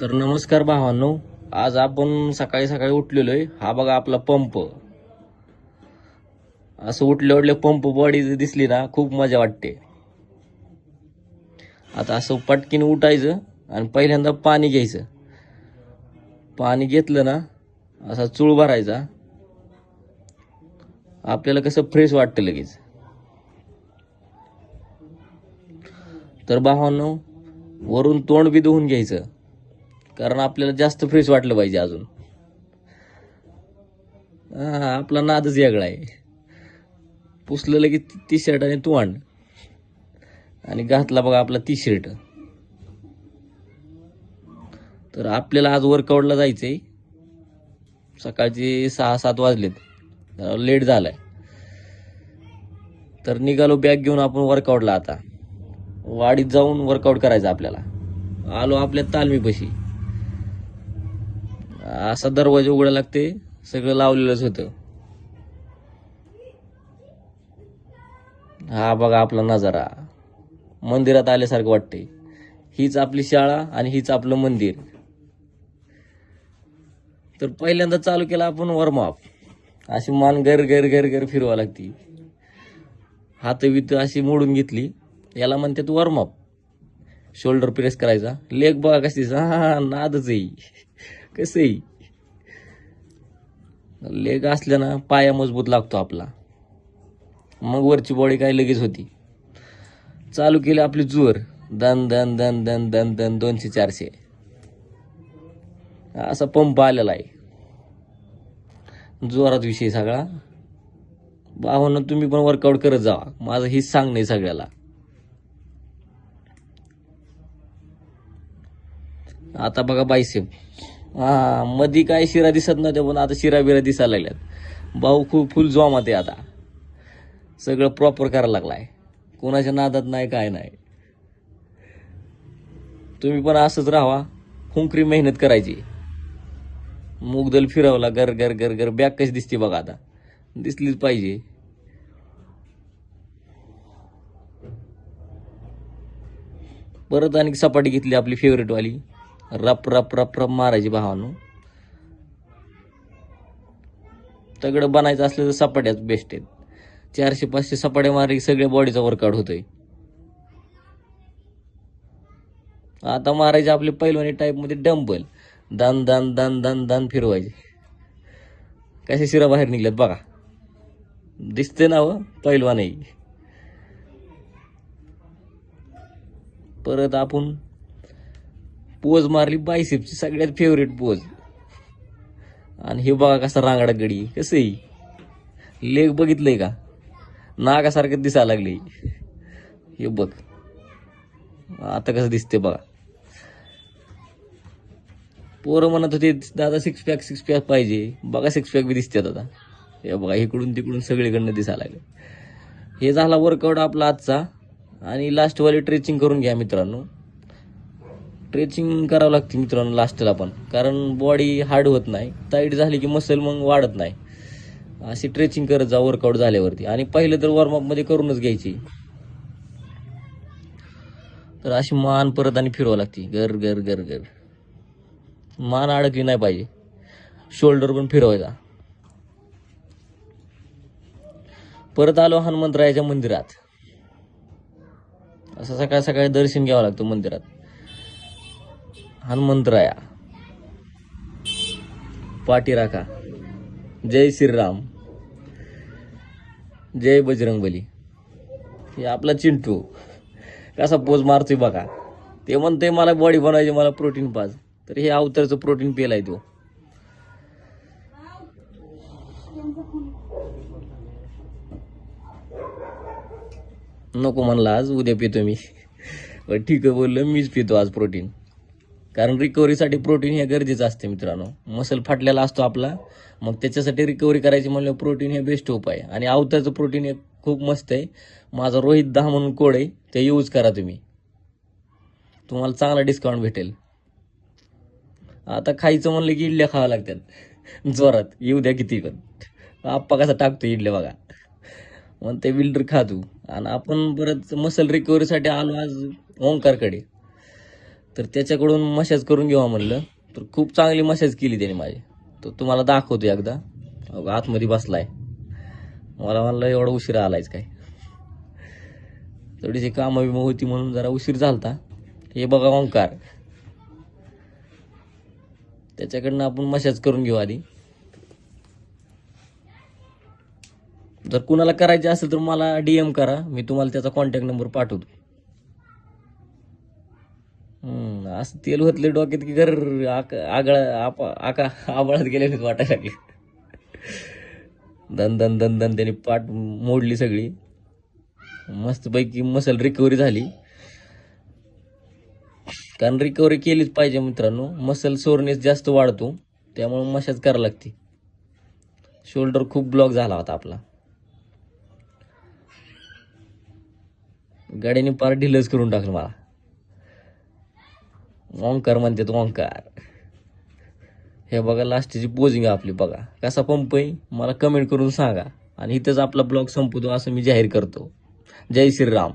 तर नमस्कार भावांनो आज आपण सकाळी सकाळी उठलेलो आहे हा बघा आपला पंप. असं उठले उठले पंप बॉडी दिसली ना खूप मजा वाटते. आता असं पटकीने उठायचं आणि पहिल्यांदा पाणी घ्यायचं. पाणी घेतलं ना असा चूळ भरायचा. आपल्याला कसं फ्रेश वाटतं लगेच. तर भावांनो वरून तोंड बी धुवून घ्यायचं. कारण आपल्याला जास्त फ्रेश वाटलं पाहिजे अजून. हा आपला नादच वेगळा आहे. पुसलं की टी शर्ट आणि तोंड आणि. घातला बघा आपला टी शर्ट तर आपल्याला आज वर्कआउटला जायचं आहे सकाळचे सहा सात वाजलेत लेट झालाय. तर निघालो बॅग घेऊन आपण वर्कआउटला आता. वाडीत जाऊन वर्कआउट करायचं आपल्याला. आलो आपल्या तालमीपाशी. असा दरवाजा उघडा लागते. सगळं लावलेलंच होतं. हा बघा आपला नजारा. मंदिरात आल्यासारखं वाटते हीच आपली शाळा आणि हीच आपलं मंदिर. तर पहिल्यांदा चालू केला आपण वॉर्मअप अशी मान गर गर गर गर फिरवा लागती. हात वित अशी मोडून घेतली. याला म्हणतात वॉर्मअप शोल्डर प्रेस करायचा. लेग बघा कशी हा नादच आहे. कसं आहे लेग असल्या ना पाया मजबूत लागतो आपला. मग वरची बॉडी काय लगेच होती. चालू केली आपली जोर. दन दन दन दन दन दन दोनशे चारशे. असा पंप आलेला आहे. जोरात विषय सगळा. भावानं तुम्ही पण वर्कआउट करत जावा. माझं हेच सांग नाही सगळ्याला. आता बघा बायसेप हा मधी काय शिरा दिसत नव्हत्या पण आता शिरा बिरा दिसायला लागल्यात. भाऊ खूप फुल जोमात आहे आता. सगळं प्रॉपर करायला लागलाय. कोणाच्या नादात नाही काय नाही. तुम्ही पण असंच राहा हुंकरी मेहनत करायची. मुगदल फिरवला गर गर गर गर बॅग कशी दिसते बघा आता. दिसलीच पाहिजे. परत आणखी सपाटी घेतली आपली फेवरेट वाली. रप रप रप रप मारायची भावानं. तगडं बनायचं असलं तर सपाट्याच बेस्ट आहेत. चारशे पाचशे सपाट्या मारले की सगळ्या बॉडीचा वर्कआउट होतोय. आता मारायचे आपले पैलवानी टाईपमध्ये डंबल दान दान दान दान दान फिरवायचे. कसे शिरा बाहेर निघल्यात बघा. दिसते ना व पैलवानही. परत आपण पोज मारली बायसेपची सगळ्यात फेवरेट पोज आणि हे बघा कसा रांगडा गडी कसं लेग बघितलंय का? नागासारखं दिसायला लागले हे बघ. आता कसं दिसते बघा. पोरं म्हणत होते दादा सिक्स पॅक सिक्स पॅक पाहिजे. बघा सिक्स पॅक बी दिसतात आता. हे बघा इकडून तिकडून सगळीकडनं दिसायला लागले. हे झाला वर्कआउट आपला आजचा. आणि लास्टवाली ट्रेचिंग करून घ्या मित्रांनो. ट्रेचिंग करावं लागते मित्रांनो लास्टला पण. कारण बॉडी हार्ड होत नाही टाईट झाली की मसल मग वाढत नाही. अशी ट्रेचिंग करत जा वर्कआउट झाल्यावरती. आणि पहिलं तर वॉर्मअपमध्ये करूनच घ्यायची. तर अशी मान परत आणि फिरवावं लागते. गर गर गर गर. मान अडकली नाही पाहिजे. शोल्डर पण फिरवायचा. परत आलो हनुमंतरायाच्या मंदिरात. असं सकाळ सकाळी दर्शन घ्यावं लागतं मंदिरात. हनुमंतराया पाठी राखा जय श्रीराम जय बजरंगबली हे आपला चिंटू कसा पोज मारतोय बघा ते म्हणते मला बॉडी बनवायची मला प्रोटीन पाज तर हे अवतारचं प्रोटीन पेलाय तो नको म्हणला आज उद्या पितो मी ठीक आहे बोललं मीच पितो आज प्रोटीन कारण रिकव्हरीसाठी प्रोटीन हे गरजेचं असते मित्रांनो. मसल फाटलेला असतो आपला. मग त्याच्यासाठी रिकव्हरी करायची म्हणलं प्रोटीन हे बेस्ट उपाय आणि अवतारचं प्रोटीन हे खूप मस्त आहे. माझा रोहित दहा म्हणून कोड आहे. ते यूज करा तुम्ही. तुम्हाला चांगला डिस्काउंट भेटेल. आता खायचं म्हणलं की इडल्या खाव्या लागतात. जोरात. येऊ द्या किती पण. आप्पा कसा टाकतो इडल्या बघा. मग ते विल्डर खा तू. आणि आपण परत मसल रिकव्हरीसाठी आलो आज ओंकारकडे. तर त्याच्याकडून मशाज करून घेऊ म्हणलं. तर खूप चांगली मशाज केली त्याने माझी. तर तुम्हाला दाखवतो एकदा. अहो, आतमध्ये बसलाय. मला म्हणलं एवढा उशीर आलायच काय? थोडीशी कामं बिमं होती म्हणून जरा उशीर झालता. हे बघा ओंकार. त्याच्याकडनं आपण मशाज करून घेऊ आधी. जर कुणाला करायचे असेल तर मला डीएम करा. मी तुम्हाला त्याचा कॉन्टॅक्ट नंबर पाठवतो. असं तेल होतले डोक्यात की घर आक- आगळा आप आका आबळात गेले वाटायला. लागले दन दन दन दन त्याने पाठ मोडली सगळी. मस्तपैकी मसल रिकव्हरी झाली. कारण रिकव्हरी केलीच पाहिजे मित्रांनो. मसल सोरनेस जास्त वाढतो. त्यामुळे मशाज करावं लागते. शोल्डर खूप ब्लॉक झाला होता आपला. गाडीने पार ढिलच करून टाकलं मला. ओंकार म्हणतात ओंकार. हे बघा लास्टची पोजिंग आपली बघा. कसा पंप आहे मला कमेंट करून सांगा. आणि इथंच आपला ब्लॉग संपवतो असं मी जाहीर करतो. जय श्रीराम.